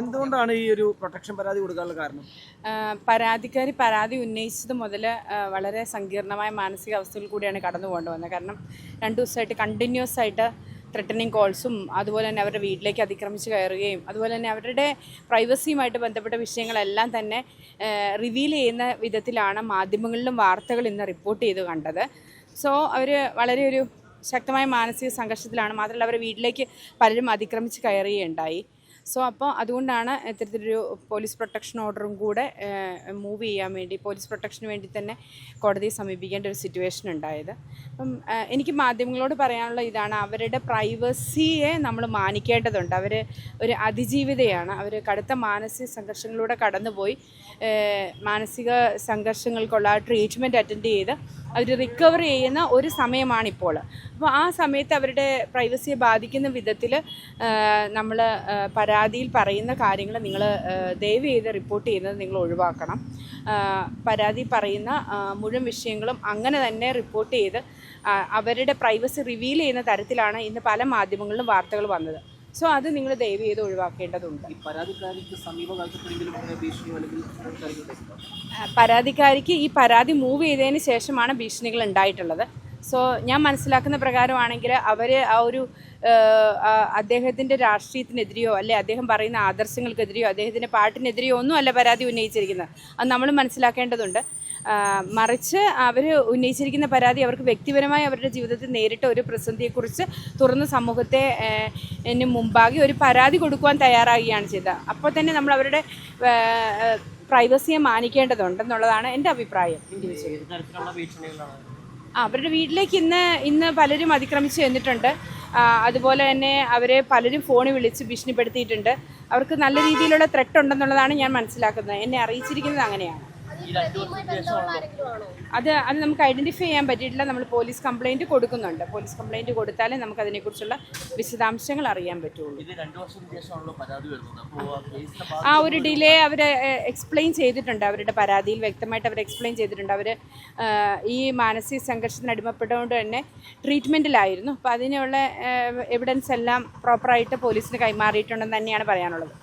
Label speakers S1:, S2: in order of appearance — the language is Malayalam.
S1: എന്തുകൊണ്ടാണ് ഈ ഒരു പ്രൊട്ടക്ഷൻ പരാതി കൊടുക്കാനുള്ള കാരണം?
S2: പരാതിക്കാരി പരാതി ഉന്നയിച്ചത് മുതൽ വളരെ സങ്കീർണമായ മാനസികാവസ്ഥയിൽ കൂടിയാണ് കടന്നു പോകേണ്ടി വന്നത്. കാരണം രണ്ട് ദിവസമായിട്ട് കണ്ടിന്യൂസ് ആയിട്ട് ത്രെട്ടനിങ് കോൾസും അതുപോലെ തന്നെ അവരുടെ വീട്ടിലേക്ക് അതിക്രമിച്ച് കയറുകയും അതുപോലെ തന്നെ അവരുടെ പ്രൈവസിയുമായിട്ട് ബന്ധപ്പെട്ട വിഷയങ്ങളെല്ലാം തന്നെ റിവീൽ ചെയ്യുന്ന വിധത്തിലാണ് മാധ്യമങ്ങളിലും വാർത്തകൾ ഇന്ന് റിപ്പോർട്ട് ചെയ്ത് കണ്ടത്. സോ അവർ വളരെ ഒരു ശക്തമായ മാനസിക സംഘർഷത്തിലാണ് മാത്രമല്ല അവരുടെ വീട്ടിലേക്ക് പലരും അതിക്രമിച്ച് കയറുകയുണ്ടായി. സോ അപ്പോൾ അതുകൊണ്ടാണ് ഇത്തരത്തിലൊരു പോലീസ് പ്രൊട്ടക്ഷൻ ഓർഡറും കൂടെ മൂവ് ചെയ്യാൻ വേണ്ടി പോലീസ് പ്രൊട്ടക്ഷന് വേണ്ടി തന്നെ കോടതിയെ സമീപിക്കേണ്ട ഒരു സിറ്റുവേഷൻ ഉണ്ടായത്. അപ്പം എനിക്ക് മാധ്യമങ്ങളോട് പറയാനുള്ള ഇതാണ് അവരുടെ പ്രൈവസിയെ നമ്മൾ മാനിക്കേണ്ടതുണ്ട്. അവർ ഒരു അതിജീവിതയാണ്. അവർ കടുത്ത മാനസിക സംഘർഷങ്ങളിലൂടെ കടന്നുപോയി. മാനസിക സംഘർഷങ്ങൾക്കുള്ള ട്രീറ്റ്മെന്റ് അറ്റൻഡ് ചെയ്ത് അവർ റിക്കവർ ചെയ്യുന്ന ഒരു സമയമാണിപ്പോൾ. അപ്പോൾ ആ സമയത്ത് അവരുടെ പ്രൈവസിയെ ബാധിക്കുന്ന വിധത്തിൽ നമ്മൾ പരാതിയിൽ പറയുന്ന കാര്യങ്ങൾ നിങ്ങൾ ദയവ് ചെയ്ത് റിപ്പോർട്ട് ചെയ്യുന്നത് നിങ്ങൾ ഒഴിവാക്കണം. പരാതി പറയുന്ന മുഴുവൻ വിഷയങ്ങളും അങ്ങനെ തന്നെ റിപ്പോർട്ട് ചെയ്ത് അവരുടെ പ്രൈവസി റിവീൽ ചെയ്യുന്ന തരത്തിലാണ് ഇന്ന് പല മാധ്യമങ്ങളിലും വാർത്തകൾ വന്നത്. സോ അത് നിങ്ങൾ ദയവ് ചെയ്ത് ഒഴിവാക്കേണ്ടതുണ്ട്.
S1: പരാതിക്കാരിക്ക്
S2: ഈ പരാതി മൂവ് ചെയ്തതിന് ശേഷമാണ് ഭീഷണികൾ ഉണ്ടായിട്ടുള്ളത്. സോ ഞാൻ മനസ്സിലാക്കുന്ന പ്രകാരമാണെങ്കിൽ അവർ ആ ഒരു അദ്ദേഹത്തിന്റെ രാഷ്ട്രീയത്തിനെതിരെയോ അല്ലെ അദ്ദേഹം പറയുന്ന ആദർശങ്ങൾക്കെതിരെയോ അദ്ദേഹത്തിന്റെ പാട്ടിനെതിരെയോ ഒന്നും അല്ല പരാതി ഉന്നയിച്ചിരിക്കുന്നത്. അത് നമ്മൾ മനസ്സിലാക്കേണ്ടതുണ്ട്. മറിച്ച് അവർ ഉന്നയിച്ചിരിക്കുന്ന പരാതി അവർക്ക് വ്യക്തിപരമായി അവരുടെ ജീവിതത്തിൽ നേരിട്ട ഒരു പ്രതിസന്ധിയെക്കുറിച്ച് തുറന്ന സമൂഹത്തെ മുമ്പാകെ ഒരു പരാതി കൊടുക്കുവാൻ തയ്യാറാകുകയാണ് ചെയ്തത്. അപ്പോൾ തന്നെ നമ്മൾ അവരുടെ പ്രൈവസിയെ മാനിക്കേണ്ടതുണ്ടെന്നുള്ളതാണ് എന്റെ അഭിപ്രായം അവരുടെ വീട്ടിലേക്ക് ഇന്ന് ഇന്ന് പലരും അതിക്രമിച്ച് ചെന്നിട്ടുണ്ട്. അതുപോലെ തന്നെ അവരെ പലരും ഫോണിൽ വിളിച്ച് ഭീഷണിപ്പെടുത്തിയിട്ടുണ്ട്. അവർക്ക് നല്ല രീതിയിലുള്ള ത്രെട്ട് ഉണ്ടെന്നുള്ളതാണ് ഞാൻ മനസ്സിലാക്കുന്നത്. എന്നെ അറിയിച്ചിരിക്കുന്നത് അങ്ങനെയാണ്. അത് അത് നമുക്ക് ഐഡന്റിഫൈ ചെയ്യാൻ പറ്റിയിട്ടില്ല. നമ്മൾ പോലീസ് കംപ്ലൈന്റ് കൊടുക്കുന്നുണ്ട്. പോലീസ് കംപ്ലൈന്റ് കൊടുത്താലേ നമുക്ക് അതിനെക്കുറിച്ചുള്ള വിശദാംശങ്ങൾ അറിയാൻ പറ്റുള്ളൂ.
S1: ആ
S2: ഒരു ഡിലേ അവർ എക്സ്പ്ലെയിൻ ചെയ്തിട്ടുണ്ട്. അവരുടെ പരാതിയിൽ വ്യക്തമായിട്ട് അവർ എക്സ്പ്ലെയിൻ ചെയ്തിട്ടുണ്ട്. അവർ ഈ മാനസിക സംഘർഷത്തിന് അടിമപ്പെട്ടുകൊണ്ട് തന്നെ ട്രീറ്റ്മെന്റിലായിരുന്നു അപ്പോൾ അതിനുള്ള എവിഡൻസ് എല്ലാം പ്രോപ്പറായിട്ട് പോലീസിന് കൈമാറിയിട്ടുണ്ടെന്ന് തന്നെയാണ് പറയാനുള്ളത്.